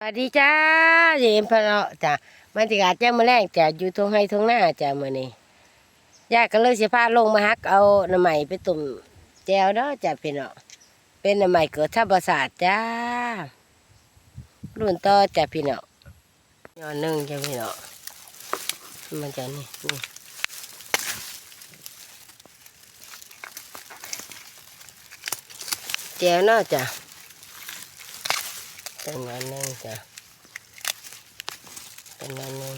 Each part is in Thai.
สวัสดีจ้าเย็นพะเนาะจ้ะมันติกาแจ้งมาแรงจ้ะอยู่ทงให้ทงหน้าจ้ะมื้อนี้ยายก็เลยเสิพาลงมาฮักเอาน้ำใหม่ไปตุ่มแจวเนาะจ้ะพี่เนาะเป็นน้ำใหม่เกิดธรรมศาสตร์จ้ารุ่นต่อจ้ะพี่เนาะย้อนหนึ่งจ้ะพี่เนาะมันจะนี่นี่แจวเนาะจ้ะ ป็นวันนึงจ้ะป็นวันหนึ่ง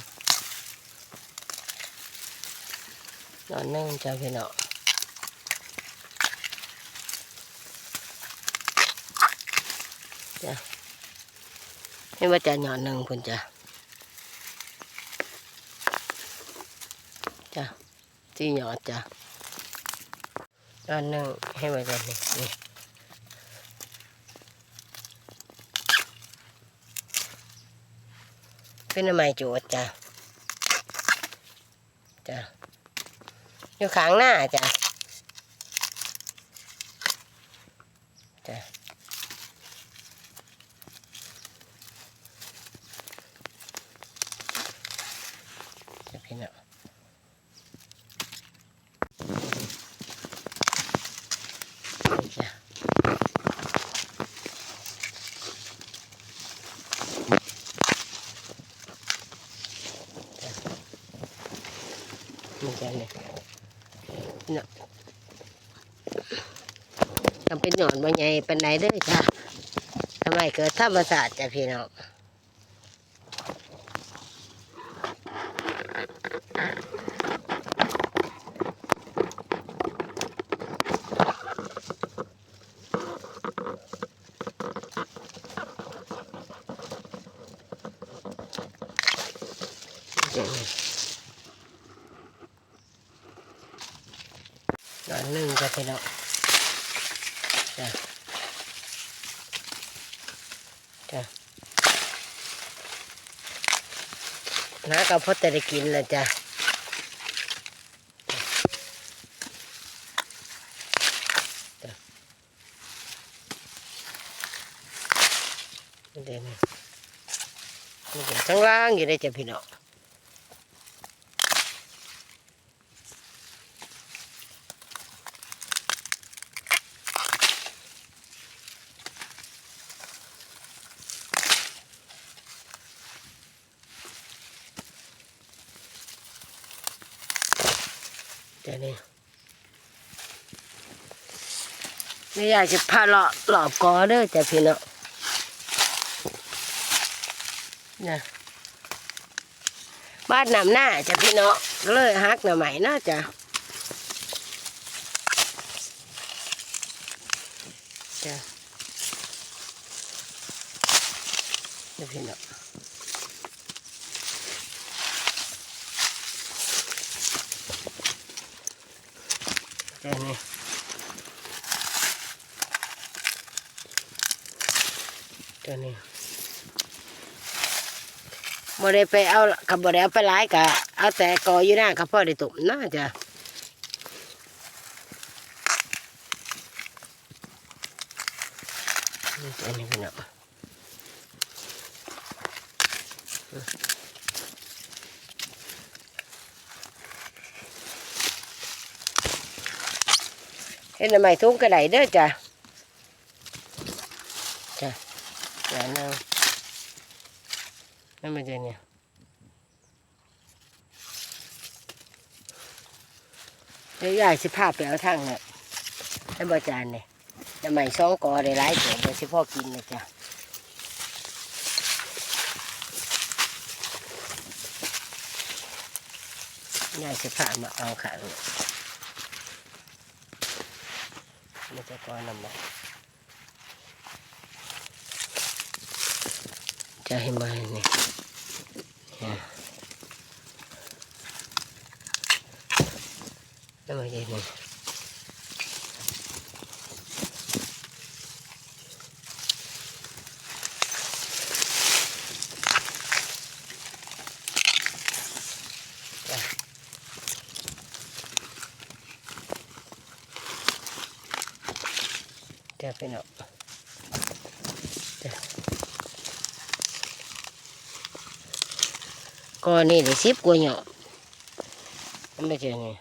นอนนึ่งจ้าพี่น้องจ้ะให้ว่าจะนอนหนึ่งคุณจ้ะจ้ะที่หยอดจ้ะนอนนึ่งให้ว่าจะนี่ เป็นอะไรโจทย์จ้ะจ้ะอยู่ข้างหน้าจ้ะจ้ะจ้ะ นี่จ้ะเนี่ยเนาะทำเป็นหนอนบางไงเป็นไหนเด้อจ้ะทำไมเกิดธรรมศาสตร์จ้ะพี่น้องหน อนหนึ่งจ้ะพี่น้องจ้ะจ้ะน้าก็พอแต่ได้กินแล้วจ้ะจ้ะเดี๋ยวนี้มันเป็นข้างล่างอยู่ได้จ้ะพี่น้อง เดี๋ยวนี้ไม่อยากจะพาเลาะหลอบกอเด้อจ้ะพี่เนาะนะบ้านนำหน้าจ้ะพี่เนาะก็เลยฮักหน่อใหม่นาะจ้ะจ้ะจะพี่เนาะ เดี๋ยวนี้เดี๋ยวนี้บ่ได้ไปเอากับบ่ได้เอาไปหลายกะเอาแต่กออยู่หน้ากับพ่อได้ตุ่มน่าจะอันนี้พี่น้อง เห็นทำไมทุ้งกระไดเด้อจ้ะจ้ะอย่านั่งนั่นมันจะเนี่ยเดี๋ยวยายสิพาไปเอาทางเนี่ยให้บาจานเนี่ยทำไมสองกอได้หลายตัวเดี๋ยวสิพ่อกินนะจ้ะยายสิพามาเอาขังเนี่ยมันจะ ก้อนน้ำมันจะให้มาเนี่ยเนี่ยแล้วมาเย็นนี่จ้ะ จ้ะพี่น้องจ้ะก็นี่ได้สิบกว่าหยอดมันไม่ใช่นี่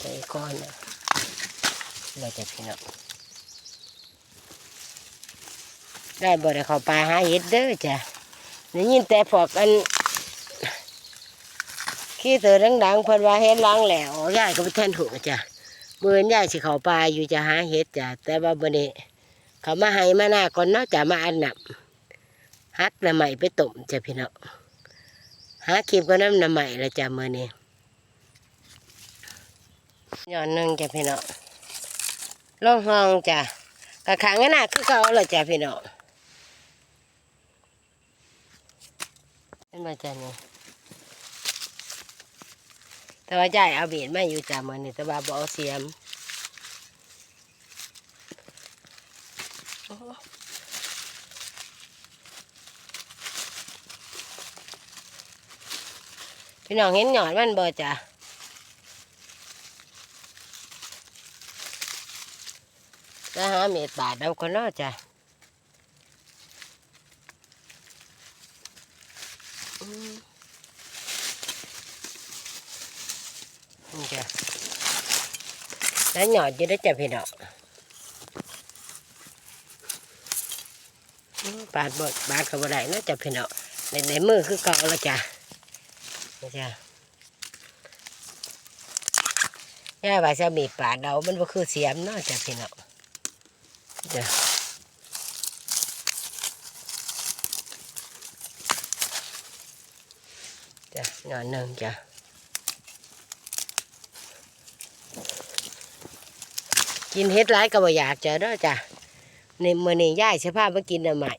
ใส่ก้อนนะเราจะพี่น้องได้บ่ได้เข้าไปหาเห็ดเด้อจ้ะได้ยินแต่พวกกันขี้เตือดังๆเพิ่นว่าเฮ็ดล้างแล้วยายก็บ่ทันหูจ้ะ มื้อนี้ยาสิเข้าป่าอยู่จะหาเฮ็ดจ้ะแต่ว่าบ่ได้เขามาให้มาหน้าก่อนเนาะจะมาอันหนับฮักน้ำใหม่ไปต้มจ้ะพี่น้องหาคลิปก็น้ำน้ำใหม่ละจ้ะมื้อนี้ย้อนหนึงจ้ะพี่น้องลงห้องจ้ะกะขังกันน่ะคือเก่าละจ้ะพี่น้องเป็นมาจ้ะนี่ แต่ว่ายายเอาเบียดมาอยู่จามือนี่แต่ว่าบ่เอาเสียมพี่น้องเห็นหยอดมันบ่จ้ะก็หาเม็ดบาทเอาคนนาะจ้ะอืม นี่จ้ะแล้วหยอดอยู่ได้จ้ะพี่น้องอื้อบาดบดบาดเขาบ่ได้เนาะจ้ะพี่น้องในในมือคือเก่าแล้วจ้ะนี่จ้ะย่าว่าจะมีปาดเอามันบ่คือเสียมเนาะจ้ะพี่น้องจ้ะจ้ะหยอดหนึ่งจ้ะ กินเฮ็ดไร้ก็บ่อยากจอเด้อจ้ะในมื้อนี้ย่ายสิพามากินอันใหม่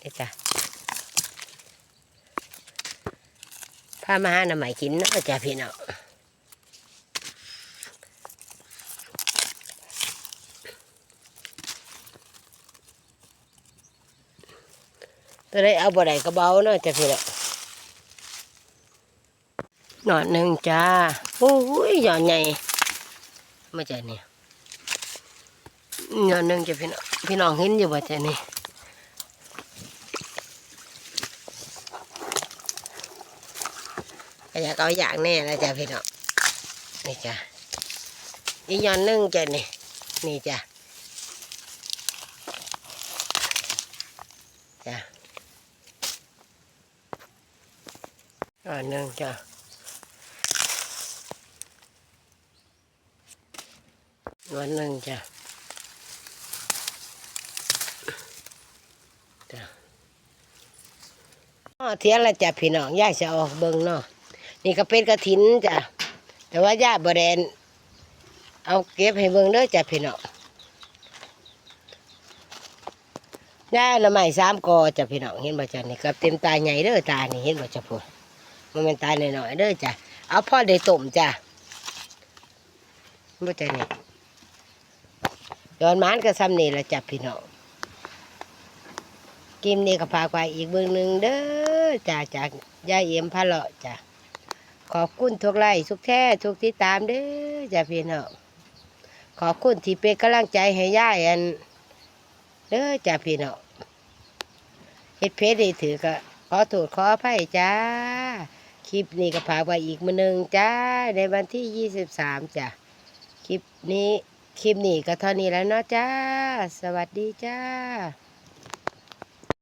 เด้จ้ะพามาหาอันใหม่กินเนาะจ้ะพี่น้องตัวได้เอาบ่ได้ก็เบาเนาะจ้ะพี่น้อง หนอนหนึ่งจ้า โอ้ยหยอดใหญ่มาจากนี่หยอดหนึ่งจะพี่น้องพี่น้องเห็นอยู่บ่จ้ะนี่ก็อยากเอาอย่างแน่แล้วจ้ะพี่น้องนี่จ้ะอีหยอดหนึ่งจ้ะนี่นี่จ้ะจ้ะหยอดหนึ่งจ้ะ วันหนึ่งจ้ะจ้ะเทียนละจ้ะพี่น้องย่าจะออกเบิ่งเนาะนี่ก็เป็นกระถินจ้ะแต่ว่าย่าบแดนเอาเก็บให้เบิ่งเด้อจ้ะพี่น้องย่าละไม้สามกอจ้ะพี่น้องเห็นบ่จ้ะนี่กับเต็มตาใหญ่เด้อตานี่เห็นบ่จ้ะพูดมันเป็นตาหน่อยๆเด้อจ้ะเอาพ่อได้ต้มจ้ะเห็นบ่จ้ะนี่ ย้อนมานก็ซ้ำนี่ละจับพี่น้องกิมนี่ก็พาไปอีกเบื้องหนึ่งเด้อจ้าจากยายเอี่ยมพะเลาะจ้ะขอบคุณทุกไลค์ทุกแท้ทุกที่ตามเด้อจ้าพี่น้องขอบคุณที่เป็นกำลังใจให้ยายอันเด้อจ้าพี่น้องเฮ็ดเพจได้ถือก็ขอโทษขออภัยจ้าคลิปนี้ก็พาไปอีกมือหนึ่งจ้าในวันที่ยี่สิบสามจ้ะคลิปนี้ คลิปนี้ก็เท่านี้แล้วเนาะจ้า สวัสดีจ้า